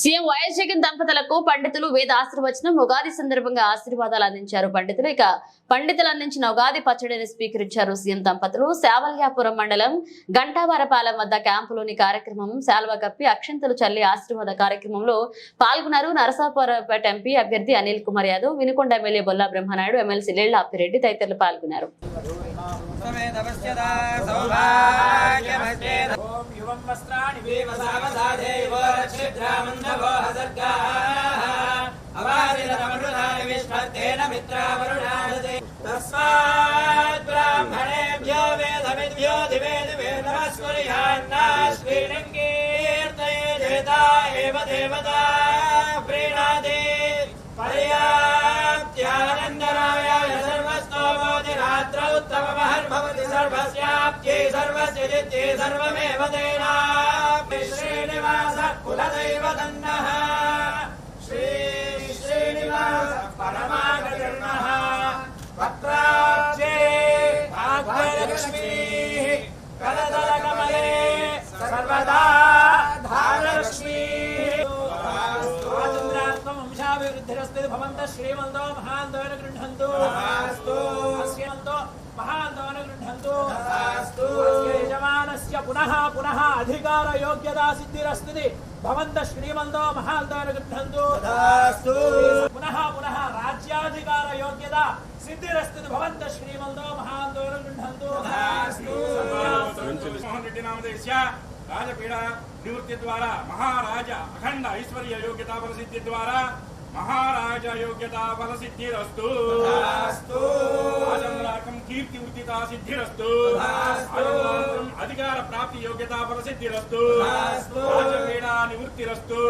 CM YS Jagan దంపతులకు పండితులు వేద ఆశీర్వచనం ఉగాది సందర్భంగా ఆశీర్వాదాలు అందించారు పండితులు ఇక పండితులు అందించిన ఉగాది పచ్చడిని స్వీకరించారు సీఎం దంపతులు శావల్యాపురం మండలం గంటావారపాలెం వద్ద క్యాంపులోని కార్యక్రమం శాల్వ కప్పి అక్షంతలు చల్లి ఆశీర్వాద కార్యక్రమంలో పాల్గొన్నారు నరసాపురపేట ఎంపీ అభ్యర్థి అనిల్ కుమార్ యాదవ్ వినుకొండ ఎమ్మెల్యే బొల్లా బ్రహ్మనాయుడు ఎమ్మెల్సీ లేళ్ళ అప్పిరెడ్డి తదితరులు పాల్గొన్నారు वस्त्राणि वेवसावधादेव रक्षिद्रामन्दवो हसर्गाः अवादिरमृणानि विष्णत्तेन मित्रावरुणादते तस्मात् ब्राह्मणेभ्यो वेदविद्भ्यो दिवे दिवे नमः स्कुर्यान्ना श्रीरङ्गीर्तये देता एव देवता उत्तममहर्भवति सर्वस्याप्त्यै सर्वस्य जित्यै सर्वमेव तेना श्रीनिवासः कुलदैव श्री श्रीनिवास परमागतिर्नः। वक्त्राब्जे भाग्यलक्ष्मीः करदलकमले सर्वदा धारलक्ष्मीः। स्वातन्त्र्यात्मवंशाभिवृद्धिरस्ति भवन्तः श्रीमन्तो महान्तोन गृह्णन्तु ಪುನಃ ಪುನಃ ಅಧಿಕಾರ ಯೋಗ್ಯದ ಸಿದ್ಧಿರಸ್ತಿದೆ ಭವಂತ ಶ್ರೀಮಂತೋ ಮಹಾಲ್ತಾನ ಗೃಹಂತು ಪುನಃ ಪುನಃ ರಾಜ್ಯಾಧಿಕಾರ ಯೋಗ್ಯದ ಸಿದ್ಧಿರಸ್ತಿದೆ ಭವಂತ ಶ್ರೀಮಂತೋ ಮಹಾಲ್ತಾನ ಗೃಹಂತು ಮೋಹನ್ ರೆಡ್ಡಿ ನಾಮದೇಶ రాజపీడ నివృత్తి ద్వారా మహారాజ అఖండ ఐశ్వర్య యోగ్యతా ఫలసిద్ధి ద్వారా మహారాజ యోగ్యతా ఫలసిద్ధిరస్తు ప్రాప్తి యోగ్యతా ఫలసిద్ధిరస్తు రాజపీడ నివృత్తిరస్తు.